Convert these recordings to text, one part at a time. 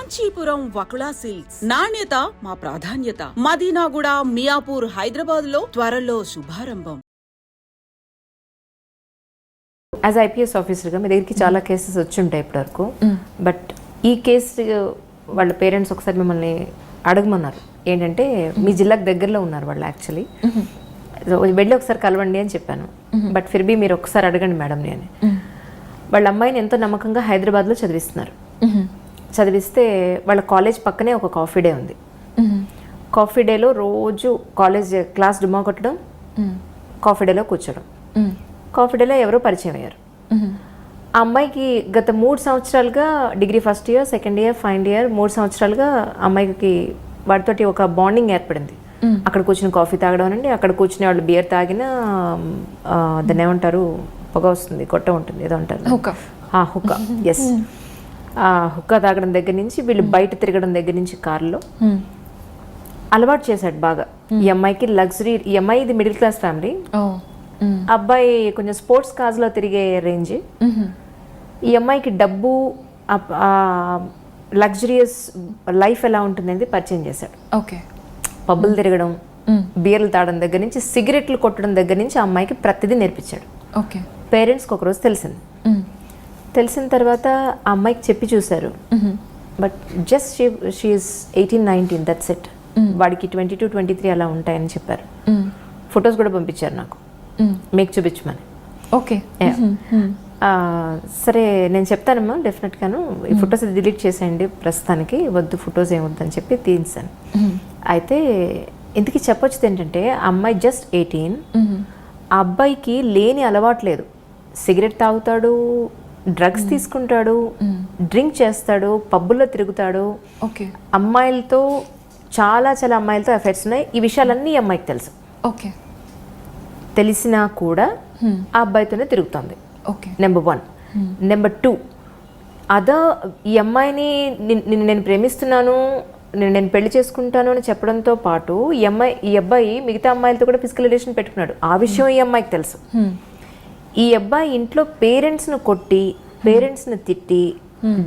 Kanchipuram Vakula silks. నాణ్యత మా ప్రాధాన్యత. మదీనాగూడ మియాపూర్ హైదరాబాద్లో త్వరలో శుభారంభం. యాజ్ ఐపీఎస్ ఆఫీసర్గా మీ దగ్గరికి చాలా కేసెస్ వచ్చి ఉంటాయి ఇప్పటివరకు బట్ ఈ కేసు వాళ్ళ పేరెంట్స్ ఒకసారి మిమ్మల్ని అడగమన్నారు. ఏంటంటే మీ జిల్లాకు దగ్గరలో ఉన్నారు వాళ్ళు యాక్చువల్లీ వెళ్ళి ఒకసారి కలవండి అని చెప్పాను. బట్ ఫిర్బీ మీరు ఒకసారి అడగండి మేడం అని. వాళ్ళ అమ్మాయిని ఎంతో నమ్మకంగా హైదరాబాద్లో చదివిస్తున్నారు. చదివిస్తే వాళ్ళ కాలేజ్ పక్కనే ఒక కాఫీ డే ఉంది. కాఫీ డేలో రోజు కాలేజ్ క్లాస్ డుమా కొట్టడం కాఫీ డేలో కూర్చోడం. కాఫీ డేలో ఎవరో పరిచయం అయ్యారు. ఆ అమ్మాయికి గత మూడు సంవత్సరాలుగా degree first year second year final year మూడు సంవత్సరాలుగా అమ్మాయికి వాటితోటి ఒక బాండింగ్ ఏర్పడింది. అక్కడ కూర్చుని కాఫీ తాగడం అనండి. అక్కడ కూర్చుని వాళ్ళు బియర్ తాగినా దాన్ని ఏమంటారు పొగ వస్తుంది కొట్ట ఉంటుంది ఏదో అంటారు. హుక్క. ఎస్ హుక్క తాగడం దగ్గర నుంచి వీళ్ళు బయట తిరగడం దగ్గర నుంచి కారులో అలవాటు చేశాడు బాగా. ఈ అమ్మాయికి లగ్జరీ ఈ అమ్మాయి ఇది మిడిల్ క్లాస్ ఫ్యామిలీ. అబ్బాయి కొంచెం స్పోర్ట్స్ కాజ్లో తిరిగే రేంజ్. ఈ అమ్మాయికి డబ్బు లగ్జరియస్ లైఫ్ ఎలా ఉంటుంది అనేది పరిచయం చేశాడు. ఓకే. పబ్బులు తిరగడం బీర్లు తాగడం దగ్గర నుంచి సిగరెట్లు కొట్టడం దగ్గర నుంచి ఆ అమ్మాయికి ప్రతిదీ నేర్పించాడు. ఓకే. పేరెంట్స్కి ఒకరోజు తెలిసింది. తెలిసిన తర్వాత ఆ అమ్మాయికి చెప్పి చూశారు. But just she she is eighteen nineteen that's it. వాడికి ట్వంటీ టూ ట్వంటీ త్రీ అలా ఉంటాయని చెప్పారు. ఫొటోస్ కూడా పంపించారు నాకు. మీకు చూపించమని. ఓకే. సరే నేను చెప్తానమ్మా డెఫినెట్గాను. ఈ ఫొటోస్ డిలీట్ చేసేయండి ప్రస్తుతానికి వద్దు ఫొటోస్ ఏమొద్దని చెప్పి తీయించాను అయితే ఇంతకీ చెప్పొచ్చుది ఏంటంటే ఆ అమ్మాయి జస్ట్ ఎయిటీన్. ఆ అబ్బాయికి లేని అలవాటు లేదు. సిగరెట్ తాగుతాడు డ్రగ్స్ తీసుకుంటాడు డ్రింక్ చేస్తాడు పబ్బుల్లో తిరుగుతాడు. ఓకే. అమ్మాయిలతో చాలా చాలా అమ్మాయిలతో ఎఫెక్ట్స్ ఉన్నాయి. ఈ విషయాలన్నీ ఈ అమ్మాయికి తెలుసు. ఓకే. తెలిసినా కూడా ఆ అబ్బాయితోనే తిరుగుతుంది. Okay. Number one number two other ఈ అమ్మాయిని నిన్- నిన్ను నేను ప్రేమిస్తున్నాను నేను నేను పెళ్ళి చేసుకుంటాను అని చెప్పడంతో పాటు ఈ అమ్మాయి ఈ అబ్బాయి మిగతా అమ్మాయిలతో కూడా ఫిజికల్ రిలేషన్ పెట్టుకున్నాడు. ఆ విషయం ఈ అమ్మాయికి తెలుసు. ఈ అబ్బాయి ఇంట్లో పేరెంట్స్ను కొట్టి పేరెంట్స్ని తిట్టి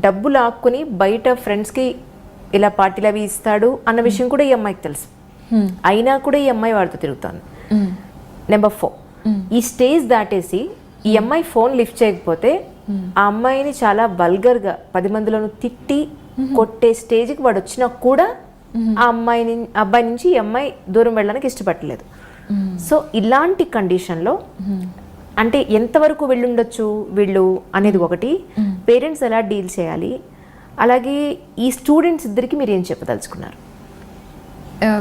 డబ్బులు ఆక్కుని బయట ఫ్రెండ్స్కి ఇలా పార్టీలు అవి ఇస్తాడు అన్న విషయం కూడా ఈ అమ్మాయికి తెలుసు. అయినా కూడా ఈ అమ్మాయి వాడితో తిరుగుతాను నెంబర్ ఫోర్. ఈ స్టేజ్ దాటేసి ఈ అమ్మాయి ఫోన్ లిఫ్ట్ చేయకపోతే ఆ అమ్మాయిని చాలా వల్గర్గా పది మందిలోనూ తిట్టి కొట్టే స్టేజ్కి వాడు వచ్చినా కూడా ఆ అమ్మాయిని అబ్బాయి నుంచి ఈ అమ్మాయి దూరం వెళ్ళడానికి ఇష్టపడలేదు. సో ఇలాంటి కండిషన్లో అంటే ఎంతవరకు వెళ్ళుండొచ్చు వీళ్ళు అనేది ఒకటి. పేరెంట్స్ ఎలా డీల్ చేయాలి? అలాగే ఈ స్టూడెంట్స్ ఇద్దరికి మీరు ఏం చెప్పదలుచుకున్నారు?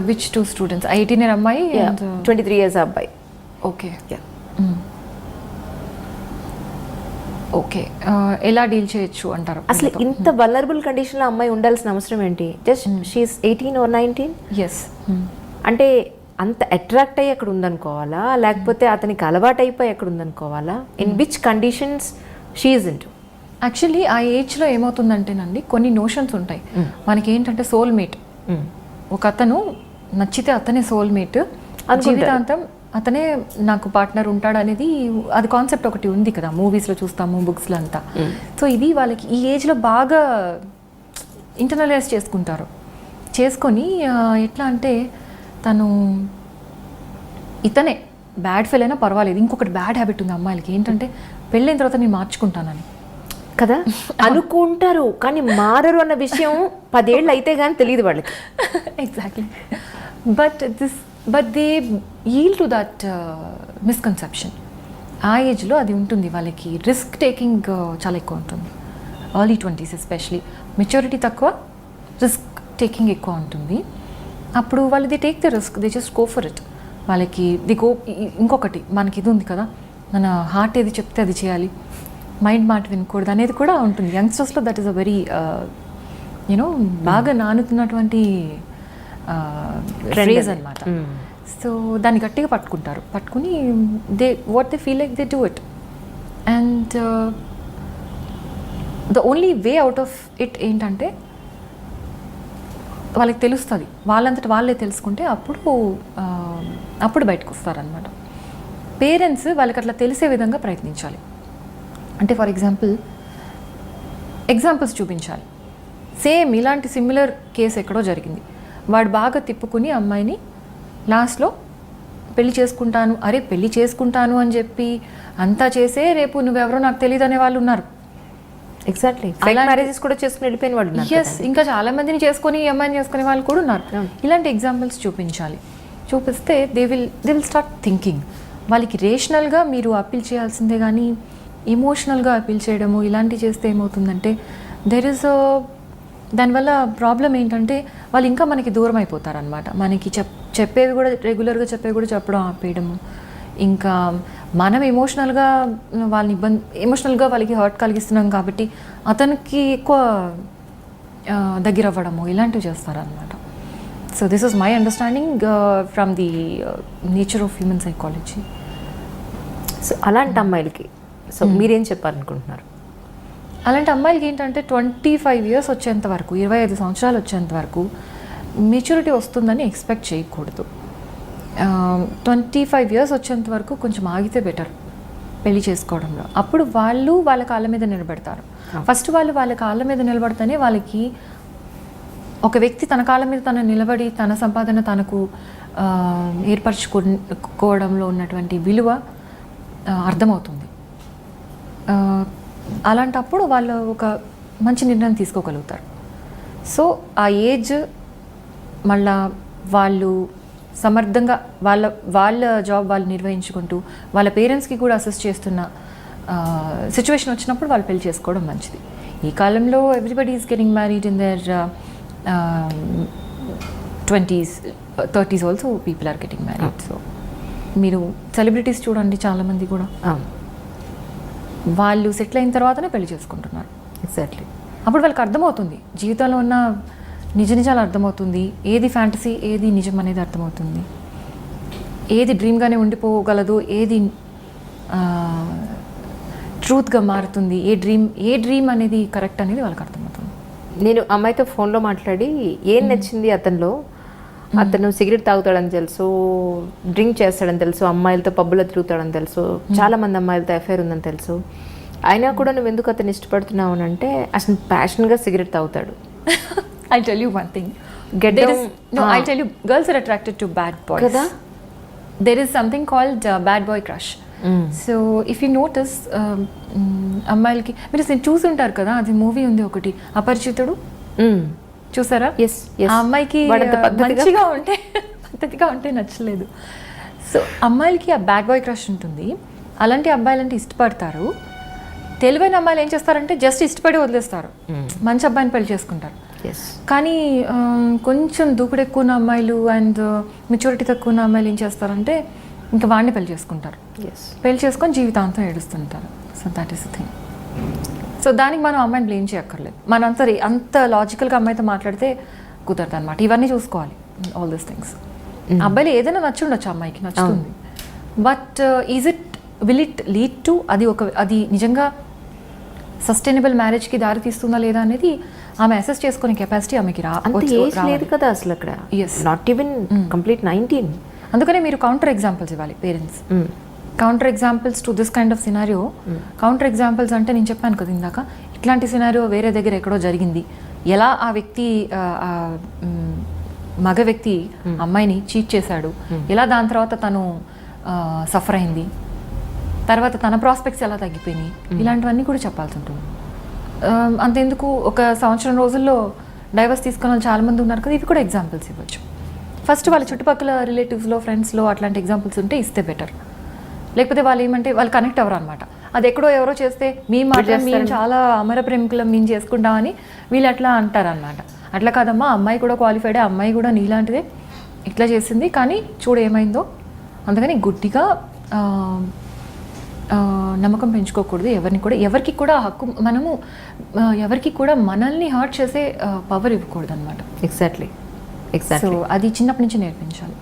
Which two students eighteen year అమ్మాయి uh, ట్వంటీ త్రీ ఇయర్స్ అబ్బాయి. ఓకే. ఓకే ఎలా డీల్ చేయొచ్చు అంటారు అసలు ఇంత వలరబుల్ కండిషన్లో అమ్మాయి ఉండాల్సిన అవసరం ఏంటి? Just she is eighteen or nineteen yes అంటే అంత అట్రాక్ట్ అయ్యి అక్కడ ఉందనుకోవాలా? లేకపోతే అతనికి అలవాటు అయిపోయి అక్కడ ఉందనుకోవాలా? In which conditions she is into actually ఆ ఏజ్లో ఏమవుతుందంటేనండి కొన్ని నోషన్స్ ఉంటాయి. మనకి ఏంటంటే సోల్మేట్ ఒక అతను నచ్చితే అతనే సోల్మేట్ జీవితాంతం అతనే నాకు పార్ట్నర్ ఉంటాడు అనేది అది కాన్సెప్ట్ ఒకటి ఉంది కదా మూవీస్లో చూస్తాము బుక్స్లో అంతా. సో ఇది వాళ్ళకి ఈ ఏజ్లో బాగా ఇంటర్నలైజ్ చేసుకుంటారు. చేసుకొని ఎట్లా అంటే తను ఇతనే. బ్యాడ్ ఫెయిల్ అయినా పర్వాలేదు. ఇంకొకటి బ్యాడ్ హ్యాబిట్ ఉంది అమ్మాయిలకి. ఏంటంటే పెళ్ళైన తర్వాత నేను మార్చుకుంటానని. కదా? అనుకుంటారు. కానీ మారరు అన్న విషయం పదేళ్ళు అయితే కానీ తెలియదు వాళ్ళకి. Exactly but this but they yield to that misconception ఆ ఏజ్లో అది ఉంటుంది. వాళ్ళకి రిస్క్ టేకింగ్ చాలా ఎక్కువ ఉంటుంది. ఎర్లీ ట్వంటీస్ ఎస్పెషలీ మెచ్యూరిటీ తక్కువ రిస్క్ టేకింగ్ ఎక్కువ ఉంటుంది. అప్పుడు వాళ్ళు they take the risk they just go for it వాళ్ళకి ది గో ఇంకొకటి మనకి ఇది ఉంది కదా మన హార్ట్ ఏది చెప్తే అది చేయాలి. మైండ్ మాట వినకూడదు అనేది కూడా ఉంటుంది. యంగ్స్టర్స్లో that is a very you know బాగా నానుతున్నటువంటి ఫ్రేజ్ అనమాట సో దాన్ని గట్టిగా పట్టుకుంటారు. పట్టుకుని they what they feel like they do it and the only way out of it ఏంటంటే వాళ్ళకి తెలుస్తుంది. వాళ్ళంతట వాళ్ళే తెలుసుకుంటే అప్పుడు అప్పుడు బయటకు వస్తారనమాట పేరెంట్స్ వాళ్ళకి అట్లా తెలిసే విధంగా ప్రయత్నించాలి. అంటే ఫర్ ఎగ్జాంపుల్ ఎగ్జాంపుల్స్ చూపించాలి. సేమ్ ఇలాంటి సిమిలర్ కేసు ఎక్కడో జరిగింది. వాడు బాగా తిప్పుకుని అమ్మాయిని లాస్ట్లో పెళ్ళి చేసుకుంటాను అరే పెళ్ళి చేసుకుంటాను అని చెప్పి అంతా చేసే రేపు నువ్వెవరో నాకు తెలియదు అనే వాళ్ళు ఉన్నారు ఎగ్జాక్ట్లీ మ్యారేజెస్ కూడా చేసుకుని వెళ్ళిపోయిన వాళ్ళు ఎస్ ఇంకా చాలా మందిని చేసుకొని అమ్మాయిని చేసుకునే వాళ్ళు కూడా ఉన్నారు. ఇలాంటి ఎగ్జాంపుల్స్ చూపించాలి. చూపిస్తే they will they will start thinking వాళ్ళకి రేషనల్గా మీరు అప్పీల్ చేయాల్సిందే కానీ ఇమోషనల్గా అప్పీల్ చేయడము ఇలాంటివి చేస్తే ఏమవుతుందంటే దెర్ ఇస్ దానివల్ల ప్రాబ్లం ఏంటంటే వాళ్ళు ఇంకా మనకి దూరం అయిపోతారనమాట మనకి చెప్ చెప్పేవి కూడా రెగ్యులర్గా చెప్పేవి కూడా చెప్పడం ఆపేయడము. ఇంకా మనం ఎమోషనల్గా వాళ్ళని ఇబ్బంది ఎమోషనల్గా వాళ్ళకి హర్ట్ కలిగిస్తున్నాం కాబట్టి అతనికి ఎక్కువ దగ్గర అవ్వడము ఇలాంటివి చేస్తారనమాట so this is my understanding from the nature of human psychology so అలాంటి అమ్మాయిలకి సో మీరేం చెప్పాలనుకుంటున్నారు? అలాంటి అమ్మాయిలకి ఏంటంటే ట్వంటీ ఫైవ్ ఇయర్స్ వచ్చేంత వరకు ఇరవై ఐదు సంవత్సరాలు వచ్చేంత వరకు మెచ్యూరిటీ వస్తుందని ఎక్స్పెక్ట్ చేయకూడదు. ట్వంటీ ఫైవ్ ఇయర్స్ వచ్చేంత వరకు కొంచెం ఆగితే బెటర్ పెళ్ళి చేసుకోవడంలో. అప్పుడు వాళ్ళు వాళ్ళ కాళ్ళ మీద నిలబెడతారు. ఫస్ట్ వాళ్ళు వాళ్ళ కాళ్ళ మీద నిలబడితేనే వాళ్ళకి ఒక వ్యక్తి తన కాళ్ళ మీద తను నిలబడి తన సంపాదన తనకు ఏర్పరచుకోవడంలో ఉన్నటువంటి విలువ అర్థమవుతుంది. అలాంటప్పుడు వాళ్ళు ఒక మంచి నిర్ణయం తీసుకోగలుగుతారు. సో ఆ ఏజ్ మళ్ళా వాళ్ళు సమర్థంగా వాళ్ళ వాళ్ళ జాబ్ వాళ్ళు నిర్వహించుకుంటూ వాళ్ళ పేరెంట్స్కి కూడా అసిస్ట్ చేస్తున్న సిచ్యువేషన్ వచ్చినప్పుడు వాళ్ళు పెళ్ళి చేసుకోవడం మంచిది. ఈ కాలంలో everybody is getting married in their twenties thirties also people are getting married so మీరు సెలబ్రిటీస్ చూడండి చాలామంది కూడా. అవును వాళ్ళు సెటిల్ అయిన తర్వాతనే పెళ్ళి చేసుకుంటున్నారు. ఎగ్జాక్ట్లీ అప్పుడు వాళ్ళకి అర్థమవుతుంది. జీవితంలో ఉన్న నిజ నిజాలు అర్థమవుతుంది. ఏది ఫ్యాంటసీ ఏది నిజం అనేది అర్థమవుతుంది. ఏది డ్రీమ్గానే ఉండిపోగలదు ఏది ట్రూత్గా మారుతుంది ఏ డ్రీమ్ ఏ డ్రీమ్ అనేది కరెక్ట్ అనేది వాళ్ళకి అర్థమవుతుంది. నేను అమ్మాయితో ఫోన్లో మాట్లాడి ఏం నచ్చింది అతనిలో? అతను సిగరెట్ తాగుతాడని తెలుసు డ్రింక్ చేస్తాడని తెలుసు అమ్మాయిలతో పబ్బులో తిరుగుతాడని తెలుసు చాలా మంది అమ్మాయిలతో ఎఫైర్ ఉందని తెలుసు. అయినా కూడా నువ్వు ఎందుకు అతను ఇష్టపడుతున్నావు అని అంటే అసలు ప్యాషన్గా సిగరెట్ తాగుతాడు. I tell you one thing Get down- no I. Tell you girls are attracted to bad boys కదా? There is something called bad boy crush. So if you notice అమ్మాయిలకి మీరు చూసుంటారు కదా అది మూవీ ఉంది ఒకటి. అపరిచితుడు? చూసారా? Yes, yes. ఆ అమ్మాయికి మంచిగా ఉంటే పద్ధతిగా ఉంటే నచ్చలేదు. సో అమ్మాయిలకి ఆ బ్యాడ్ బాయ్ క్రష్ ఉంటుంది. అలాంటి అబ్బాయిలంటే ఇష్టపడతారు. తెలివైన అమ్మాయిలు ఏం చేస్తారంటే జస్ట్ ఇష్టపడి వదిలేస్తారు. మంచి అబ్బాయిని పెళ్ళి చేసుకుంటారు. ఎస్ కానీ కొంచెం దూకుడు ఎక్కువ ఉన్న అమ్మాయిలు అండ్ మెచ్యూరిటీ తక్కువ ఉన్న అమ్మాయిలు ఏం చేస్తారంటే ఇంకా వాడిని పెళ్ళి చేసుకుంటారు. పెళ్ళి చేసుకొని జీవితాంతం ఏడుస్తుంటారు. So that is thing so దానికి మనం అమ్మాయిని బ్లేమ్ చేయక్కర్లేదు. మన అంత రే- అంత లాజికల్గా అమ్మాయితో మాట్లాడితే కుదరదు అనమాట ఇవన్నీ చూసుకోవాలి. ఆల్ దిస్ థింగ్స్ అబ్బాయిలు ఏదైనా నచ్చి ఉండొచ్చు అమ్మాయికి నచ్చుతుంది. But is it will it lead to అది ఒక అది నిజంగా సస్టైనబుల్ మ్యారేజ్కి దారి తీస్తుందా లేదా అనేది ఆమె అసెస్ చేసుకునే కెపాసిటీ ఆమెకి రా అంత ఏజ్. లేదు కదా అసలు అక్కడ. నాట్ ఈవెన్ కంప్లీట్ నైన్టీన్ అందుకనే మీరు కౌంటర్ ఎగ్జాంపుల్స్ ఇవ్వాలి parents counter examples to this kind of scenario counter examples అంటే నేను చెప్పాను కదా ఇందాక ఇట్లాంటి సినారియో వేరే దగ్గర ఎక్కడో జరిగింది. ఎలా ఆ వ్యక్తి మగ వ్యక్తి అమ్మాయిని చీట్ చేశాడు? ఎలా దాని తర్వాత తను సఫర్ అయింది? తర్వాత తన ప్రాస్పెక్ట్స్ ఎలా తగ్గిపోయినాయి? ఇలాంటివన్నీ కూడా చెప్పాల్సి ఉంటుంది. అంతెందుకు ఒక సంవత్సరం రోజుల్లో డైవర్స్ తీసుకున్న వాళ్ళు చాలా మంది ఉన్నారు కదా ఇవి కూడా ఎగ్జాంపుల్స్ ఇవ్వచ్చు. ఫస్ట్ వాళ్ళ చుట్టుపక్కల రిలేటివ్స్లో ఫ్రెండ్స్లో అట్లాంటి ఎగ్జాంపుల్స్ ఉంటే ఇస్తే బెటర్ లేకపోతే వాళ్ళు ఏమంటే వాళ్ళు కనెక్ట్ అవ్వరు అనమాట అది ఎక్కడో ఎవరో చేస్తే మీ మాత్రం మేము చాలా అమర ప్రేమికులం మేము చేసుకుంటామని వీళ్ళు అట్లా అంటారనమాట అట్లా కాదమ్మా అమ్మాయి కూడా క్వాలిఫైడ్ అమ్మాయి కూడా నీలాంటిదే. ఇట్లా చేసింది కానీ చూడు ఏమైందో. అందుకని గుడ్డిగా నమ్మకం పెంచుకోకూడదు. ఎవరిని కూడా ఎవరికి కూడా హక్కు మనము ఎవరికి కూడా మనల్ని హర్ట్ చేసే పవర్ ఇవ్వకూడదు అనమాట ఎగ్జాక్ట్లీ సో ఎగ్జాక్ట్లీ అది చిన్నప్పటి నుంచి నేర్పించాలి.